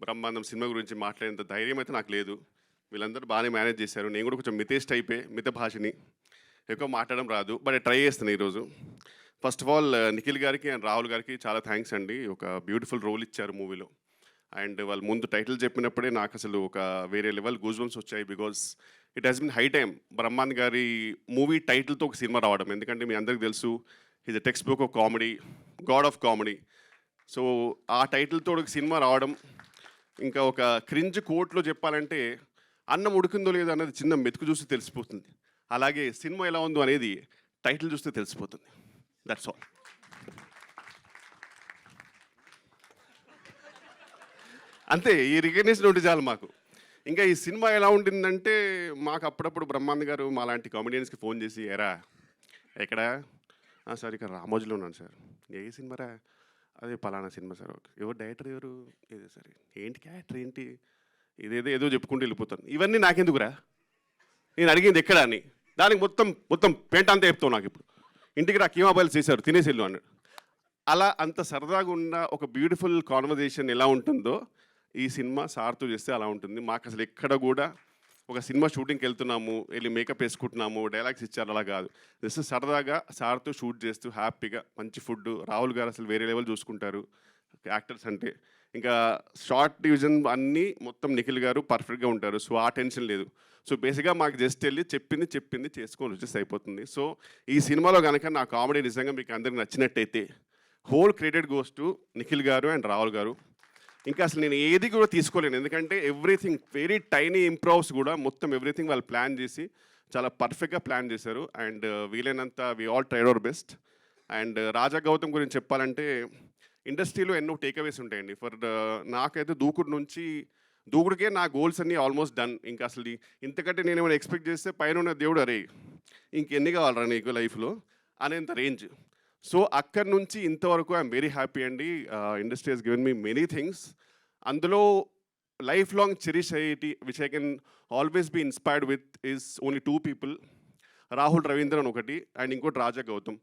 బ్రహ్మాండం సినిమా గురించి మాట్లాడేంత ధైర్యం అయితే నాకు లేదు. వీళ్ళందరూ బాగానే మేనేజ్ చేశారు. నేను కూడా కొంచెం మితేష్ టైపే మిత భాషని. ఎక్కువ మాట్లాడడం రాదు బట్ ట్రై చేస్తాను ఈరోజు. ఫస్ట్ ఆఫ్ ఆల్ నిఖిల్ గారికి అండ్ రాహుల్ గారికి చాలా థ్యాంక్స్ అండి. ఒక బ్యూటిఫుల్ రోల్ ఇచ్చారు మూవీలో. అండ్ వాళ్ళు ముందు టైటిల్ చెప్పినప్పుడే నాకు అసలు ఒక వేరే లెవెల్ గూజ్బమ్స్ వచ్చాయి because it has been high time Brahman గారి మూవీ టైటిల్తో ఒక సినిమా రావడం. ఎందుకంటే మీ అందరికీ తెలుసు ఇది text book of comedy god of comedy so ఆ టైటిల్తో ఒక సినిమా రావడం ఇంకా ఒక క్రింజ్ కోట్లో చెప్పాలంటే అన్నం ఉడికిందో లేదో అనేది చిన్న మెతుకు చూస్తే తెలిసిపోతుంది. అలాగే సినిమా ఎలా ఉందో అనేది టైటిల్ చూస్తే తెలిసిపోతుంది. దట్స్ ఆల్ అంతే ఈ రికగ్నేషన్ ఉంటే చాలు మాకు. ఇంకా ఈ సినిమా ఎలా ఉంటుందంటే మాకు అప్పుడప్పుడు బ్రహ్మాంద్ గారు మా లాంటి కామెడియన్స్కి ఫోన్ చేసి ఎరా ఎక్కడ? సార్ ఇక్కడ రామోజీలో ఉన్నాను సార్. ఏ సినిమారా? అదే పలానా సినిమా సార్. ఓకే. ఎవరు డైరెక్టర్ ఎవరు? ఏదో సరే? ఏంటి క్యారెక్టర్ ఏంటి? ఇదేదో ఏదో చెప్పుకుంటూ వెళ్ళిపోతాను. ఇవన్నీ నాకెందుకురా? నేను అడిగింది ఎక్కడ అని. దానికి మొత్తం మొత్తం పెంట అంతా చెప్తావు నాకు ఇప్పుడు. ఇంటికి రా కీమాబైల్ చేశారు తినేసి వెళ్ళు అన్నాడు. అలా అంత సరదాగా ఉన్న ఒక బ్యూటిఫుల్ కాన్వర్జేషన్ ఎలా ఉంటుందో ఈ సినిమా సార్తో చేస్తే అలా ఉంటుంది. మాకు అసలు ఎక్కడ కూడా ఒక సినిమా షూటింగ్కి వెళ్తున్నాము వెళ్ళి మేకప్ వేసుకుంటున్నాము డైలాగ్స్ ఇచ్చారు అలా కాదు. జస్ట్ సరదాగా సార్తో షూట్ చేస్తూ హ్యాపీగా మంచి ఫుడ్ రాహుల్ గారు అసలు వేరే లెవెల్ చూసుకుంటారు యాక్టర్స్ అంటే. ఇంకా షార్ట్ డివిజన్ అన్నీ మొత్తం నిఖిల్ గారు పర్ఫెక్ట్గా ఉంటారు సో ఆ టెన్షన్ లేదు. సో బేసిక్గా మాకు జస్ట్ వెళ్ళి చెప్పింది చెప్పింది చేసుకొని వచ్చేసి అయిపోతుంది. సో ఈ సినిమాలో కనుక నా కామెడీ నిజంగా మీకు అందరికి నచ్చినట్టయితే whole credit goes to Nikhil garu and Rahul గారు. ఇంకా అసలు నేను ఏది కూడా తీసుకోలేను. ఎందుకంటే ఎవ్రీథింగ్ వెరీ టైనీ ఇంప్రూవ్స్ కూడా మొత్తం ఎవ్రీథింగ్ వాళ్ళు ప్లాన్ చేసి చాలా పర్ఫెక్ట్గా ప్లాన్ చేశారు. అండ్ uh, వీలైనంత we all tried our best and uh, Raja Gautham గురించి చెప్పాలంటే ఇండస్ట్రీలో ఎన్నో టేక్అవేస్ ఉంటాయండి. ఫర్ uh, నాకైతే దూకుడు నుంచి దూకుడికే నా గోల్స్ అన్నీ ఆల్మోస్ట్ డన్ ఇంకా అసలు ఇంతకంటే నేను ఏమైనా ఎక్స్పెక్ట్ చేస్తే పైన ఉన్న దేవుడు అరే ఇంకెన్ని కావాలరా నీకు లైఫ్లో అనేంత రేంజ్ సో అక్కడి నుంచి ఇంతవరకు ఐఎమ్ వెరీ హ్యాపీ అండి. Industry has given me many things. అందులో life long cherish అయ్యేటి which I can always be inspired with is only two people. Rahul Ravindran ఒకటి అండ్ ఇంకోటి రాజా గౌతమ్.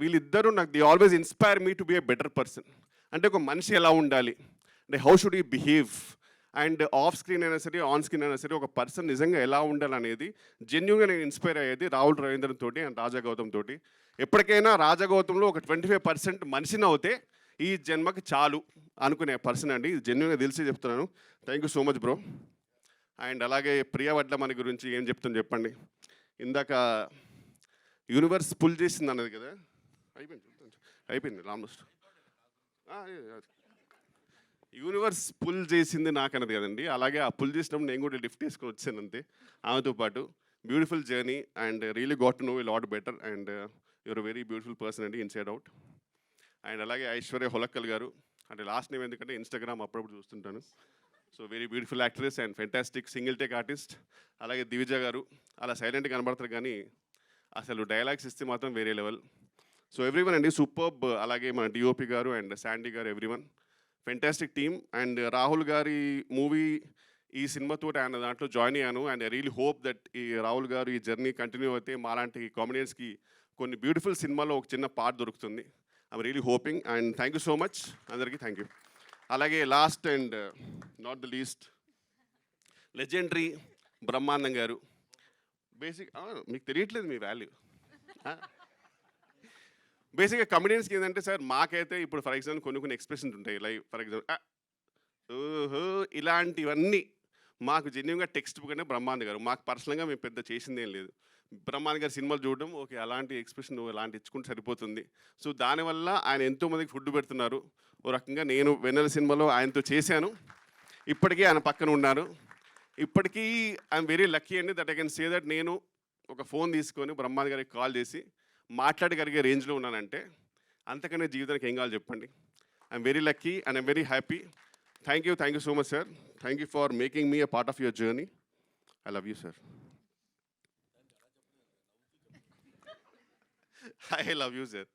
వీళ్ళిద్దరూ నాకు the always inspire me to be a better person. అంటే ఒక మనిషి ఎలా ఉండాలి? అంటే how should I behave? And off screen అయినా సరే ఆన్ స్క్రీన్ అయినా సరే ఒక పర్సన్ నిజంగా ఎలా ఉండాలనేది జెన్యున్గా నేను ఇన్స్పైర్ అయ్యేది రాహుల్ రవీంద్రన్ తోటి అండ్ రాజా గౌతమ్ తోటి. ఎప్పటికైనా రాజగౌతంలో ఒక ట్వంటీ ఫైవ్ పర్సెంట్ మనిషిని అవుతే ఈ జన్మకి చాలు అనుకునే పర్సన్ అండి. ఇది జెన్యున్గా తెలిసి చెప్తున్నాను. Thank you so much bro and అలాగే ప్రియా వడ్ల మన గురించి ఏం చెప్తాను చెప్పండి. ఇందాక యూనివర్స్ పుల్ చేసింది అన్నది కదా? అయిపోయింది అయిపోయింది ఆల్మోస్ట్ యూనివర్స్ పుల్ చేసింది నాకు అన్నది కదండి. అలాగే ఆ పుల్ చేసినప్పుడు నేను కూడా లిఫ్ట్ వేసుకొని వచ్చాను అంతే. ఆమెతో పాటు beautiful journey and really got to know a lot better and your very beautiful person అండి ఇన్సైడ్ అవుట్ అండ్ అలాగే ఐశ్వర్య హొలక్కల్ గారు. అంటే లాస్ట్ నేమ్ ఎందుకంటే ఇన్స్టాగ్రామ్ అప్పుడప్పుడు చూస్తుంటాను. So very beautiful actress and fantastic single take artist అలాగే దివిజ గారు. అలా సైలెంట్ కనబడతారు కానీ అసలు డైలాగ్స్ ఇస్తే మాత్రం వేరే లెవెల్ సో ఎవ్రీవన్ అండి సూపర్బ్ అలాగే మన DOP garu and Sandy garu everyone fantastic team and Rahul గారి మూవీ ఈ సినిమాతో ఆయన దాంట్లో జాయిన్ అయ్యాను. And I really hope that ఈ రాహుల్ గారు ఈ జర్నీ కంటిన్యూ అయితే మాలాంటి కామెడియన్స్కి కొన్ని బ్యూటిఫుల్ సినిమాలో ఒక చిన్న పార్ట్ దొరుకుతుంది. I'm really hoping and thank you so much అందరికీ థ్యాంక్ యూ అలాగే last and not the least legendary Brahmanandam garu. Basic మీకు తెలియట్లేదు మీ వాల్యూ బేసిక్గా కమెడియన్స్కి ఏంటంటే సార్ మాకైతే ఇప్పుడు ఫర్ ఎగ్జాంపుల్ కొన్ని కొన్ని ఎక్స్ప్రెషన్స్ ఉంటాయి. లైక్ ఫర్ ఎగ్జాంపుల్ ఓహో ఇలాంటివన్నీ మాకు జెన్యున్గా టెక్స్ట్ బుక్ అంటే బ్రహ్మాండ్ గారు. మాకు పర్సనల్గా మేము పెద్ద చేసింది ఏం లేదు. బ్రహ్మాండ్ గారి సినిమాలు చూడడం ఓకే అలాంటి ఎక్స్ప్రెషన్ అలాంటి ఇచ్చుకుంటే సరిపోతుంది. సో దానివల్ల ఆయన ఎంతోమందికి ఫుడ్ పెడుతున్నారు. ఓ రకంగా నేను వెన్నెల సినిమాలో ఆయనతో చేశాను. ఇప్పటికీ ఆయన పక్కన ఉన్నారు. ఇప్పటికీ ఐఎమ్ వెరీ లక్కీ అండి that I can say that నేను ఒక ఫోన్ తీసుకొని బ్రహ్మాండ్ గారికి కాల్ చేసి మాట్లాడగలిగే రేంజ్లో ఉన్నానంటే అంతకనే జీవితానికి ఏం కావాలి చెప్పండి? I'm very lucky and I'm very happy thank you thank you so much sir thank you for making me a part of your journey I love you sir I love you sir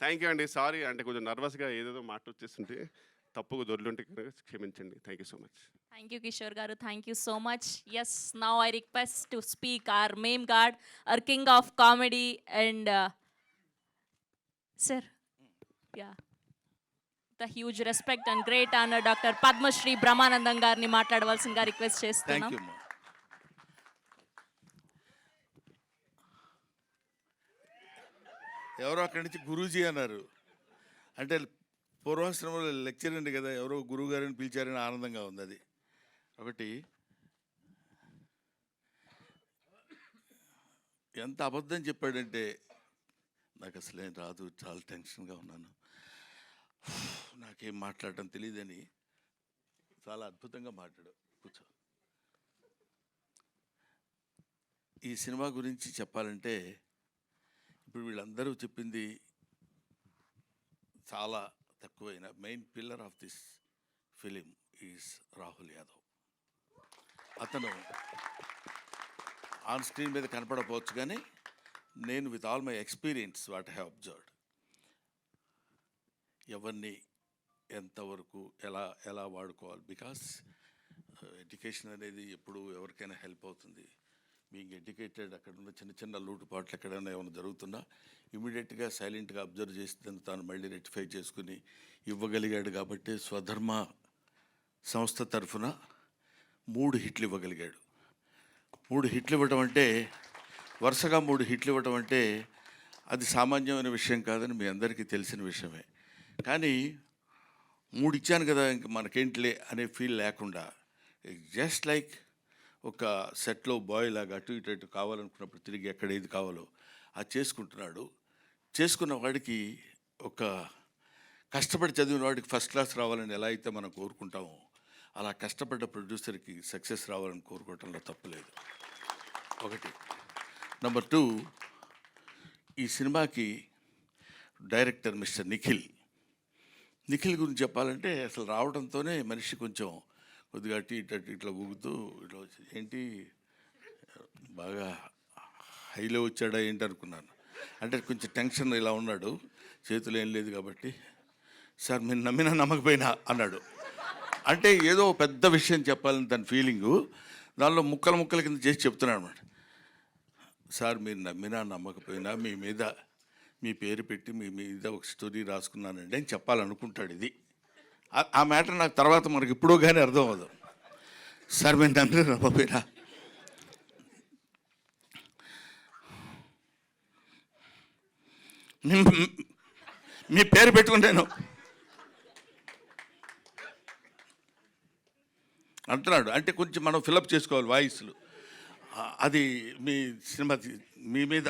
thank you అండి sorry అంటే కొంచెం నర్వస్గా ఏదేదో మాట వచ్చేస్తుంటే తప్పుగా దొరులుంటే క్షమించండి. Thank you so much thank you Kishore garu. Thank you so much yes now I request to speak our meme god our king of comedy and sir yeah with huge respect and great honour doctor Padmashri Brahmanandam గారిని మాట్లాడవలసిందిగా request thank చేస్తున్నాం you ఎవరో అక్కడి నుంచి గురూజీ అన్నారు. అంటే పూర్వాశ్రమంలో lecture అండి కదా ఎవరో గురువు గారిని పిలిచారని ఆనందంగా ఉంది అది. ఒకటి ఎంత అబద్ధం చెప్పాడంటే నాకు అసలేం రాదు చాలా టెన్షన్గా ఉన్నాను. నాకేం మాట్లాడటం తెలియదని చాలా అద్భుతంగా మాట్లాడు. కూర్చో. ఈ సినిమా గురించి చెప్పాలంటే ఇప్పుడు వీళ్ళందరూ చెప్పింది చాలా తక్కువైన main pillar of this film is Rahul Yadav. అతను ఆన్ స్క్రీన్ మీద కనపడకపోవచ్చు కానీ నేను with all my experience what have observed. ఎవరిని ఎంతవరకు ఎలా ఎలా వాడుకోవాలి? బికాస్ ఎడ్యుకేషన్ uh, అనేది ఎప్పుడు ఎవరికైనా హెల్ప్ అవుతుంది. బీయింగ్ ఎడ్యుకేటెడ్ అక్కడ ఉన్న చిన్న చిన్న లోటుపాట్లు ఎక్కడైనా ఏమైనా జరుగుతున్నా ఇమీడియట్గా సైలెంట్గా అబ్జర్వ్ చేసి తాను మళ్ళీ రెక్టిఫై చేసుకుని ఇవ్వగలిగాడు కాబట్టి స్వధర్మ సంస్థ తరఫున మూడు హిట్లు ఇవ్వగలిగాడు. మూడు హిట్లు ఇవ్వటం అంటే వరుసగా మూడు హిట్లు ఇవ్వటం అంటే అది సామాన్యమైన విషయం కాదని మీ అందరికీ తెలిసిన విషయమే. కానీ మూడు ఇచ్చాను కదా ఇంక మనకేంటిలే అనే ఫీల్ లేకుండా జస్ట్ లైక్ ఒక సెట్లో బాయ్ లాగా అటు ఇటు ఇటు కావాలనుకున్నప్పుడు తిరిగి ఎక్కడ ఏది కావాలో అది చేసుకుంటున్నాడు. చేసుకున్న వాడికి ఒక కష్టపడి చదివిన వాడికి ఫస్ట్ క్లాస్ రావాలని ఎలా అయితే మనం కోరుకుంటామో అలా కష్టపడ్డ ప్రొడ్యూసర్కి సక్సెస్ రావాలని కోరుకోవటంలో తప్పులేదు. ఒకటి. నెంబర్ టూ ఈ సినిమాకి డైరెక్టర్ మిస్టర్ నిఖిల్ నిఖిల్ గురించి చెప్పాలంటే అసలు రావడంతోనే మనిషి కొంచెం కొద్దిగా అటు ఇటు అటు ఇట్లా ఊగుతూ ఇట్లా వచ్చి ఏంటి? బాగా హైలో వచ్చాడా ఏంటి అనుకున్నాను. అంటే కొంచెం టెన్షన్ ఇలా ఉన్నాడు. చేతులు ఏం లేదు కాబట్టి సార్ మీరు నమ్మినా నమ్మకపోయినా అన్నాడు. అంటే ఏదో పెద్ద విషయం చెప్పాలని తన ఫీలింగు. దానిలో ముక్కలు ముక్కల కింద చేసి చెప్తున్నాడు అనమాట సార్ మీరు నమ్మినా నమ్మకపోయినా మీ మీద మీ పేరు పెట్టి మీ మీద ఒక స్టోరీ రాసుకున్నానండి అని చెప్పాలనుకుంటాడు ఇది. ఆ- మ్యాటర్ నాకు తర్వాత మనకి ఇప్పుడు కానీ అర్థం అవ్వదు సార్ మేము తండ్రి నమ్మకపోయినా? మీ- మీ పేరు పెట్టుకుంటాను. అంటున్నాడు. అంటే కొంచెం మనం ఫిలప్ చేసుకోవాలి వాయిస్లు. అది మీ సినిమా మీ మీద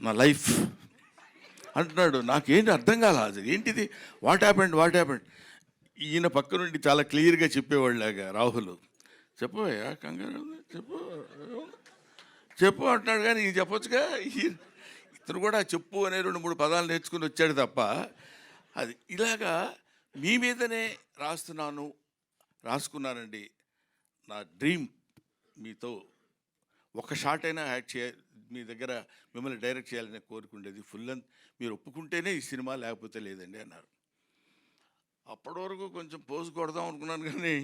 నా లైఫ్. అంటున్నాడు నాకేంటి అర్థం కాల? అది ఏంటిది? వాట్ హ్యాపెండ్ వాట్ హ్యాపెండ్ ఈయన పక్క నుండి చాలా క్లియర్గా చెప్పేవాళ్ళగా రాహుల్. చెప్పవయ్యా కంగారు చెప్పు చెప్పు అంటున్నాడు. కానీ ఇది చెప్పొచ్చుగా? ఇతను కూడా చెప్పు అనే రెండు మూడు పదాలు నేర్చుకుని వచ్చాడు తప్ప అది ఇలాగా మీ మీదనే రాస్తున్నాను రాసుకున్నానండి. నా డ్రీమ్ మీతో ఒక షాట్ అయినా యాడ్ చేయ మీ దగ్గర మిమ్మల్ని డైరెక్ట్ చేయాలని కోరుకుండేది ఫుల్ లెంత్ మీరు ఒప్పుకుంటేనే ఈ సినిమా లేకపోతే లేదండి అన్నారు. అప్పటి వరకు కొంచెం పోజు కొడదాం అనుకున్నాను కానీ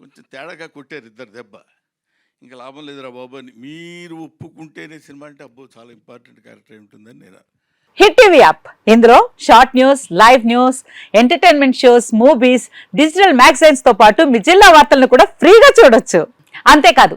కొంచెం తేడాగా కొట్టారు ఇద్దరు దెబ్బ. ఇంకా లాభం లేదురా బాబు అని మీరు ఒప్పుకుంటేనే సినిమా అంటే అబ్బో చాలా ఇంపార్టెంట్ క్యారెక్టర్ ఉంటుందని నేను హిట్ టీవీ యాప్. ఇందులో short news live news entertainment shows movies digital మ్యాగజైన్స్తో పాటు మీ జిల్లా వార్తలను కూడా ఫ్రీగా చూడొచ్చు. అంతేకాదు